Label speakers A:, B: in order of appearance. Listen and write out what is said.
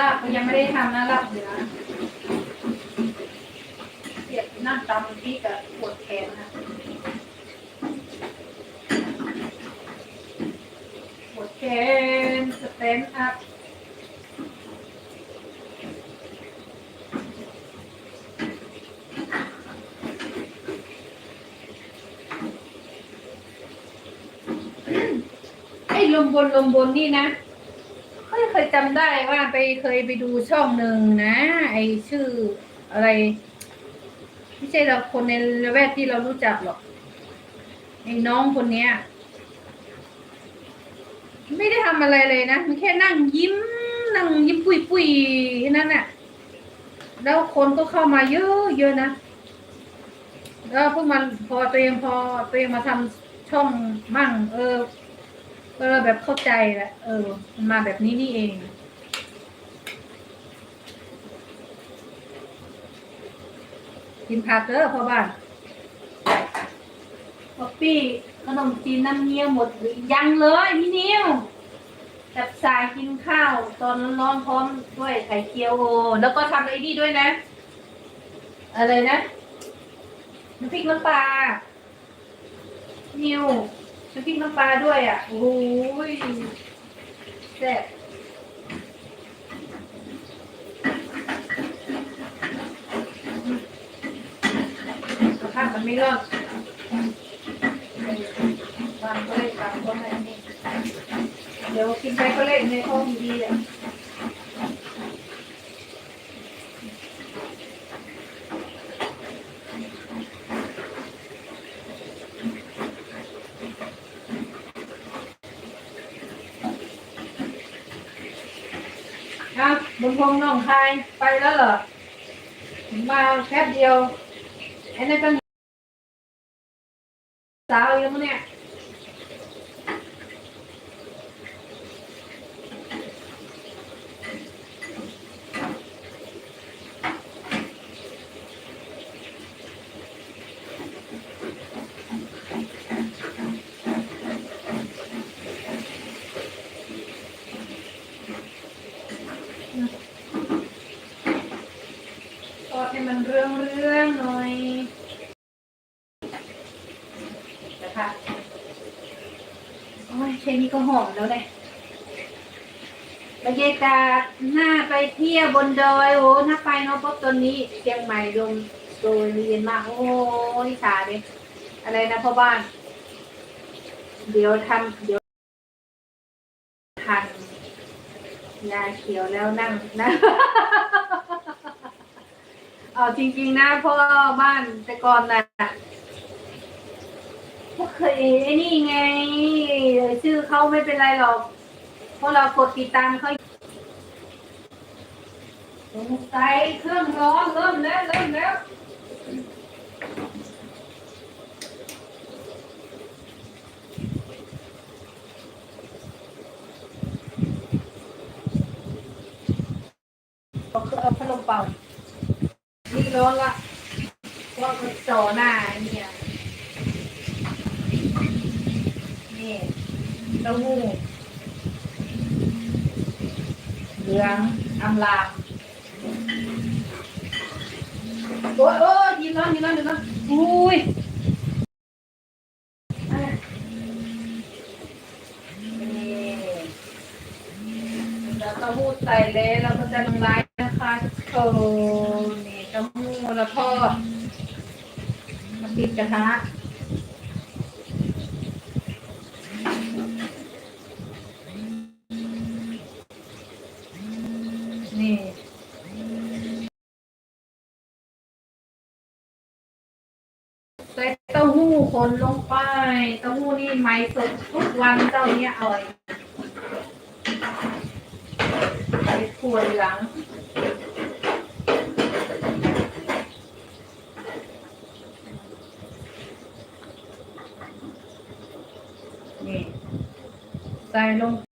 A: ลาบยังไม่ได้ทำนะลาบเหลือเสียบนั่งตำพี่กับปวดแขนนะปวดแขนสเตนอัพไอ้ลมบนลมบนนี่นะ เคยจำได้ว่าไปเคยไปดูช่องหนึ่งนะ ไอชื่ออะไรไม่ใช่เราคนในละแวกที่เรารู้จักหรอกไอ้น้องคนเนี้ย ไม่ได้ทำอะไรเลยนะมันแค่นั่งยิ้ม นั่งยิ้มปุยปุยๆแค่นั้นน่ะ แล้วคนก็เข้ามาเยอะเยอะนะแล้วพวกมันพอตัวเองพอตัวเองมาทำช่องมั่ง เออ เลยแบบเข้าใจแหละเออมันมาแบบนี้นี่เอง กินผักเด้อพ่อบ้านป๊อปปี้ขนมจีนน้ำเงี้ยวหมดหรือยังเลยพี่นิวจับสายกินข้าว ตอนร้อนๆพร้อมด้วยไข่เจียวโอแล้วก็ทำไอ้นี่ด้วยนะ อะไรนะน้ำพริกน้ำปลานิว น้ำพริกน้ำปลาด้วยอะ โอ้ยแซ่บสภาพมันไม่รอดวางก็เลยตางก็ไม่นี่เดี๋ยวกินไปก็เล่นในห้องดีๆอะ อะบุญพงษ์น้องคายไปแล้วเหรอ มาแค่เดียวไอ้นั่นก็สาวอยู่มั้งเนี่ย ทอดให้มันเรื่องเรื่องหน่อยนะคะโอ้ยแค่นี้ก็หอมแล้วเลยบรรยากาศหน้าไปเที่ยวบนดอยโอ้ถ้าไปเนาะพราะตอนนี้เชียงใหม่ลงโดยเรียนมาก โอ้ยชาเลยอะไรนะพ่อบ้าน เดี๋ยวทำเดี๋ยวทานยาเขียวแล้วนั่งนะ เอาจริง ๆ นะพ่อบ้านแต่ก่อนน่ะพวกเคยไอ้นี่ไงชื่อเขาไม่เป็นไรหรอก เพราะเรากดติดตามเขาสงสัยเครื่องร้อนเริ่มแล้วเริ่มแล้วเอาเครื่องเอาพัดลมเป่า ร้อนละเพราะมันจ่อหน้าเนี่ยนี่เต้าหู้เหลืองอำลาโอ้ยโอ้ยยินร้อนยินร้อนยินร้อนอุ้ยอะนี่แล้วเต้าหู้ใส่แล้วเราก็จะลงไลน์นะคะโอ้นี่ เต้าหู้แล้วทอดมาติดกระทะนี่ใส่เต้าหู้คนลงไป เต้าหู้นี่ไม้สดทุกวันเจ้าเนี้ยอร่อยใส่ถั่วเหลือง นี่ใส่ลง